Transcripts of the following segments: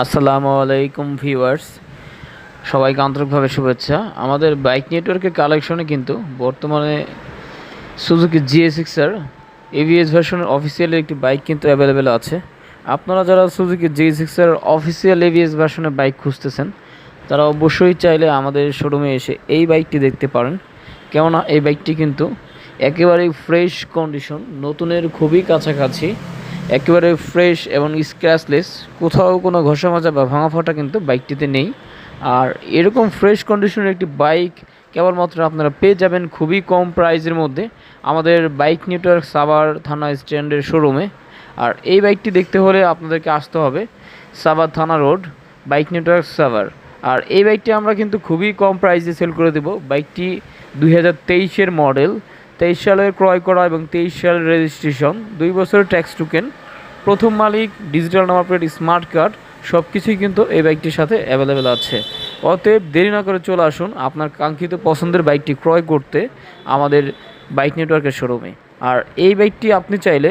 আসসালামু আলাইকুম ভিউয়ার্স। সবাইকে আন্তরিকভাবে শুভেচ্ছা। আমাদের বাইক নেটওয়ার্কের কালেকশনে কিন্তু বর্তমানে সুজুকি জিএসিক্সার এভিএস ভার্সনের অফিসিয়াল একটি বাইক কিন্তু অ্যাভেলেবেল আছে। আপনারা যারা সুজুকি জিএসিক্সার অফিসিয়াল এভিএস ভার্সনের বাইক খুঁজতেছেন, তারা অবশ্যই চাইলে আমাদের শোরুমে এসে এই বাইকটি দেখতে পারেন। কেননা এই বাইকটি কিন্তু একেবারেই ফ্রেশ কন্ডিশন নতুনের খুবই কাছাকাছি। একেবারে ফ্রেশ এবং স্ক্র্যাচলেস কোথাও কোনো ঘষা মাজা বা ভাঙা ফাটা কিন্তু বাইকটিতে নেই। আর এরকম ফ্রেশ কন্ডিশনের একটি বাইক কেবলমাত্র আপনারা পেয়ে যাবেন খুবই কম প্রাইসের মধ্যে আমাদের বাইক নেটওয়ার্ক সাভার থানা স্ট্যান্ডের শোরুমে আর এই বাইকটি দেখতে হলে আপনাদেরকে আসতে হবে সাভার থানা রোড বাইক নেটওয়ার্ক সাভার। আর এই বাইকটি আমরা কিন্তু খুবই কম প্রাইসে সেল করে দেব। বাইকটি দুই হাজার মডেল তেইশ সালে ক্রয় করা এবং তেইশ সালের রেজিস্ট্রেশন দুই বছরের ট্যাক্স টুকেন প্রথম মালিক digital number plate smart card সব কিছুই কিন্তু এই বাইকটির সাথে অ্যাভেলেবেল আছে। অতএব দেরি না করে চলে আসুন আপনার কাঙ্ক্ষিত পছন্দের বাইকটি ক্রয় করতে আমাদের বাইক নেটওয়ার্কের শোরুমে আর এই বাইকটি আপনি চাইলে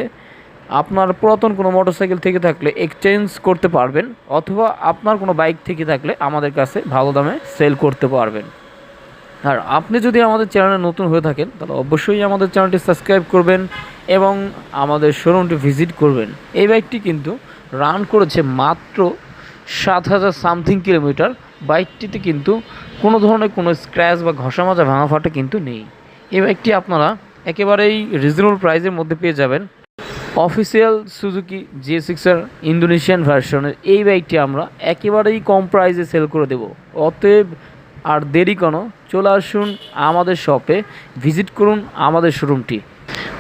আপনার পুরাতন কোনো মোটরসাইকেল থেকে থাকলে এক্সচেঞ্জ করতে পারবেন, অথবা আপনার কোনো বাইক থেকে থাকলে আমাদের কাছে ভালো দামে সেল করতে পারবেন। আর আপনি যদি আমাদের চ্যানেলে নতুন হয়ে থাকেন, তাহলে অবশ্যই আমাদের চ্যানেলটি সাবস্ক্রাইব করবেন এবং আমাদের শোরুমটি ভিজিট করবেন। এই বাইকটি কিন্তু রান করেছে মাত্র সাত হাজার সামথিং কিলোমিটার। বাইকটিতে কিন্তু কোনো ধরনের কোনো স্ক্র্যাচ বা ঘষা মাজা ভাঙা ফাটা কিন্তু নেই। এই বাইকটি আপনারা একেবারেই রিজনেবল প্রাইসের মধ্যে পেয়ে যাবেন। অফিসিয়াল সুজুকি জি সিক্সের ইন্দোনেশিয়ান ভার্সনের এই বাইকটি আমরা একেবারেই কম প্রাইসে সেল করে দেব। অতএব আর দেরি কেন, চলে আসুন আমাদের শপে ভিজিট করুন আমাদের শোরুমটি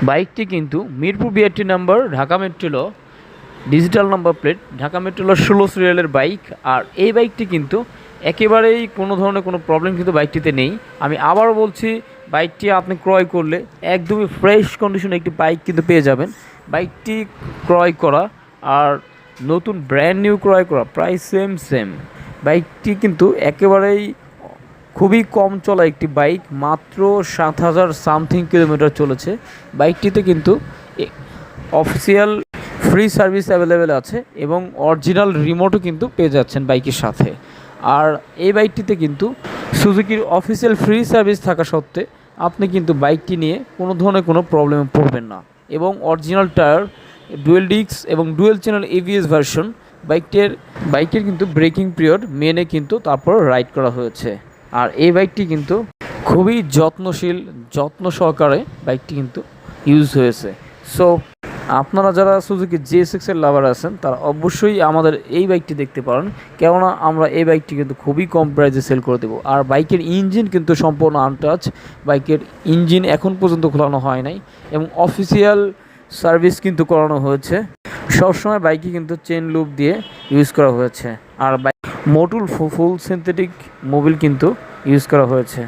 বাইকটি কিন্তু মিরপুর বিআরটি নাম্বার ঢাকা মেট্রোলো ডিজিটাল নাম্বার প্লেট ঢাকা মেট্রোলো ষোলো সিরিয়ালের বাইক। আর এই বাইকটি কিন্তু একেবারেই কোনো ধরনের কোনো প্রবলেম কিন্তু বাইকটিতে নেই। আমি আবারও বলছি, বাইকটি আপনি ক্রয় করলে একদমই ফ্রেশ কন্ডিশনে একটি বাইক কিন্তু পেয়ে যাবেন। বাইকটি ক্রয় করা আর নতুন ব্র্যান্ড নিউ ক্রয় করা, প্রায় সেম সেম বাইকটি কিন্তু একেবারেই খুবই কম চলা একটি বাইক, মাত্র সাত হাজার সামথিং কিলোমিটার চলেছে। বাইকটিতে কিন্তু অফিসিয়াল ফ্রি সার্ভিস অ্যাভেলেবেল আছে এবং অরিজিনাল রিমোটও কিন্তু পেয়ে যাচ্ছেন বাইকের সাথে। আর এই বাইকটিতে কিন্তু সুজুকির অফিসিয়াল ফ্রি সার্ভিস থাকা সত্ত্বে আপনি কিন্তু বাইকটি নিয়ে কোনো ধরনের কোনো প্রবলেমে পড়বেন না এবং অরিজিনাল টায়ার, ডুয়েল ডিস্ক এবং ডুয়েল চ্যানেল এভিএস ভার্সন বাইকটির, বাইকের কিন্তু ব্রেকিং পিরিয়ড মেনে কিন্তু তারপর রাইড করা হয়েছে। আর এই বাইকটি কিন্তু খুবই যত্নশীল, যত্ন সহকারে বাইকটি কিন্তু ইউজ হয়েছে। সো আপনারা যারা সুজুকি জে সিক্সের লাভার আছেন, তারা অবশ্যই আমাদের এই বাইকটি দেখতে পারেন। কেননা আমরা এই বাইকটি কিন্তু খুবই কম প্রাইসে সেল করে দেবো। আর বাইকের ইঞ্জিন কিন্তু সম্পূর্ণ আনটাচ বাইকের ইঞ্জিন এখন পর্যন্ত খোলানো হয় নাই এবং অফিসিয়াল সার্ভিস কিন্তু করানো হয়েছে। সবসময় বাইকে কিন্তু চেন লুপ দিয়ে ইউজ করা হয়েছে। আর bike Motul full synthetic Mobil কিন্তু ইউজ করা হয়েছে।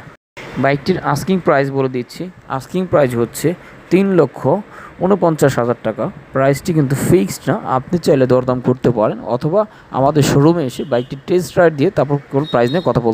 বাইকটির আস্কিং প্রাইস বলে দিচ্ছি। আস্কিং প্রাইস হচ্ছে তিন লক্ষ উনপঞ্চাশ হাজার টাকা। প্রাইসটি কিন্তু ফিক্সড না, আপনি চাইলে দরদাম করতে পারেন। অথবা আমাদের শোরুমে এসে বাইকটি টেস্ট রাইড দিয়ে তারপর প্রাইস নিয়ে কথা বলতে